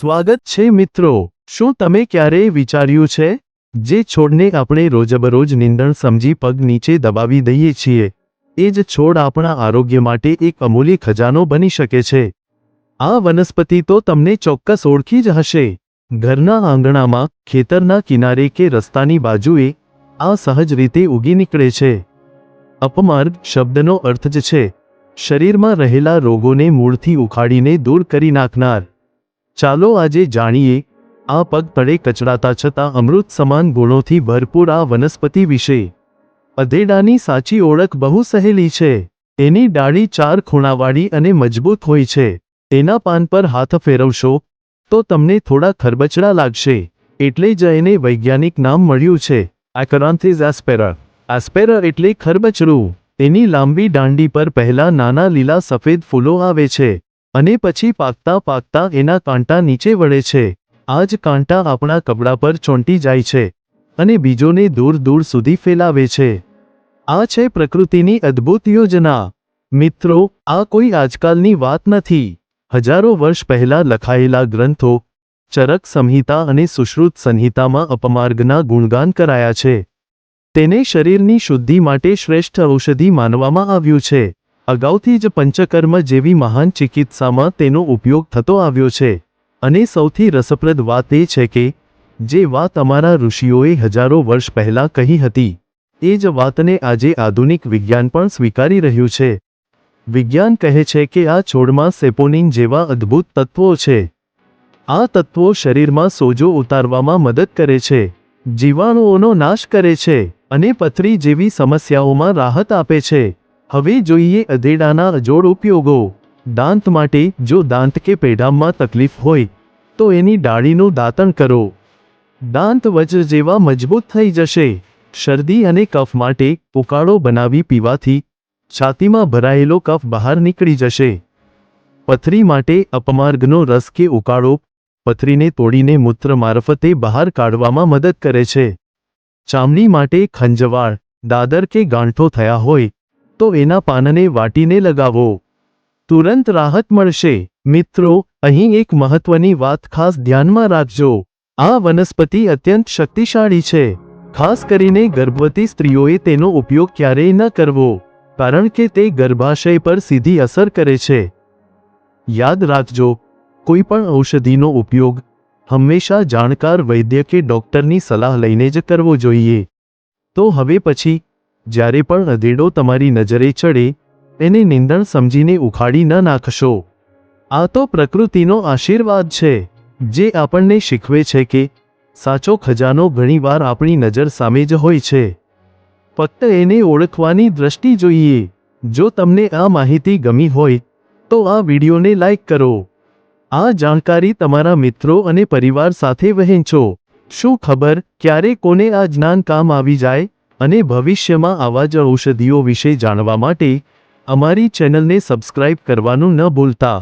સ્વાગત છે મિત્રો. શું તમે ક્યારેય વિચાર્યું છે? જે છોડને આપણે રોજબરોજ નિંદણ સમજી પગ નીચે દબાવી દઈએ છીએ. એ જ છોડ આપણા આરોગ્ય માટે એક અમૂલ્ય ખજાનો બની શકે છે. આ વનસ્પતિ તો તમને ચોક્કસ ઓળખી જ હશે. ઘરના આંગણામાં, ખેતરના કિનારે કે રસ્તાની બાજુએ, આ સહજ રીતે ઉગી નીકળે છે. અપમાર્ગ શબ્દનો અર્થ જ છે. શરીરમાં રહેલા રોગોને મૂળથી ઉખાડીને દૂર કરી નાખનાર. ચાલો આજે જાણીએ, આ પગ તળે કચડાતા છતાં અમૃત સમાન ગુણોથી ભરપૂર આ વનસ્પતિ વિશે. અધેડાની સાચી ઓળખ બહુ સહેલી છે. એની ડાળી ચાર ખૂણાવાળી અને મજબૂત હોય છે. તેના પાન પર હાથ ફેરવશો, તો તમને થોડા ખરબચડા લાગશે. એટલે જ એને વૈજ્ઞાનિક નામ મળ્યું છે. આકરાન્થિઝ એસ્પેરર એસ્પેરા એટલે ખરબચડું. તેની લાંબી દાંડી પર પહેલા નાના લીલા સફેદ ફૂલો આવે છે. અને પછી પાકતા પાકતા એના કાંટા નીચે વળે છે. આ જ કાંટા આપણા કપડા પર ચોંટી જાય છે અને બીજોને દૂર દૂર સુધી ફેલાવે છે. આ છે પ્રકૃતિની અદ્ભુત યોજના. મિત્રો, આ કોઈ આજકાલની વાત નથી. હજારો વર્ષ પહેલા લખાયેલા ગ્રંથો ચરક સંહિતા અને સુશ્રુત સંહિતામાં અપમાર્ગના ગુણગાન કરાયા છે. તેને શરીરની શુદ્ધિ માટે શ્રેષ્ઠ ઔષધિ માનવામાં આવ્યું છે. અગાઉથી જ પંચકર્મ જેવી મહાન ચિકિત્સામાં તેનો ઉપયોગ થતો આવ્યો છે. અને સૌથી રસપ્રદ વાત એ છે કે, જે વાત અમારા ઋષિઓએ હજારો વર્ષ પહેલાં કહી હતી, એ જ વાતને આજે આધુનિક વિજ્ઞાન પણ સ્વીકારી રહ્યું છે. વિજ્ઞાન કહે છે કે આ છોડમાં સેપોનિન જેવા અદ્ભુત તત્વો છે. આ તત્વો શરીરમાં સોજો ઉતારવામાં મદદ કરે છે, જીવાણુઓનો નાશ કરે છે, અને પથરી જેવી સમસ્યાઓમાં રાહત આપે છે. હવે જોઈએ અધેડાના અજોડ ઉપયોગો. દાંત માટે જો દાંત કે પેઢામાં તકલીફ હોય, તો એની ડાળીનું દાંતણ કરો. દાંત વજ્ર જેવા મજબૂત થઈ જશે. શરદી અને કફ માટે ઉકાળો બનાવી પીવાથી છાતીમાં ભરાયેલો કફ બહાર નીકળી જશે. પથરી માટે અપમાર્ગનો રસ કે ઉકાળો પથરીને તોડીને મૂત્ર મારફતે બહાર કાઢવામાં મદદ કરે છે. ચામડી માટે ખંજવાળ, દાદર કે ગાંઠો થયા હોય તો એના પાનને વાટીને લગાવો. તુરંત રાહત મળશે. મિત્રો, અહીં એક મહત્વની વાત ખાસ ધ્યાનમાં રાખજો. આ વનસ્પતિ અત્યંત શક્તિશાળી છે. ખાસ કરીને ગર્ભવતી સ્ત્રીઓએ તેનો ઉપયોગ ક્યારેય ન કરવો, કારણ કે તે ગર્ભાશય પર સીધી અસર કરે છે. યાદ રાખજો, કોઈ પણ ઔષધિનો ઉપયોગ હંમેશા જાણકાર વૈદ્ય કે ડોક્ટરની સલાહ લઈને જ કરવો જોઈએ. તો હવે પછી જ્યારે પણ અધેડો તમારી નજરે ચડે એને નિંદણ સમજીને ઉખાડી ન નાખશો. આ તો પ્રકૃતિનો આશીર્વાદ છે, જે આપણને શીખવે છે કે, સાચો ખજાનો ઘણીવાર આપણી નજર સામે જ હોય છે. ફક્ત એને ઓળખવાની દ્રષ્ટિ જોઈએ. જો તમને આ માહિતી ગમી હોય, તો આ વિડીયોને લાઇક કરો. આ જાણકારી તમારા મિત્રો અને પરિવાર સાથે વહેંચો. શું ખબર ક્યારે કોને આ જ્ઞાન કામ આવી જાય? અને ભવિષ્યમાં આવા જ ઔષધિઓ વિશે જાણવા માટે અમારી ચેનલને સબસ્ક્રાઇબ કરવાનું ન ભૂલતા.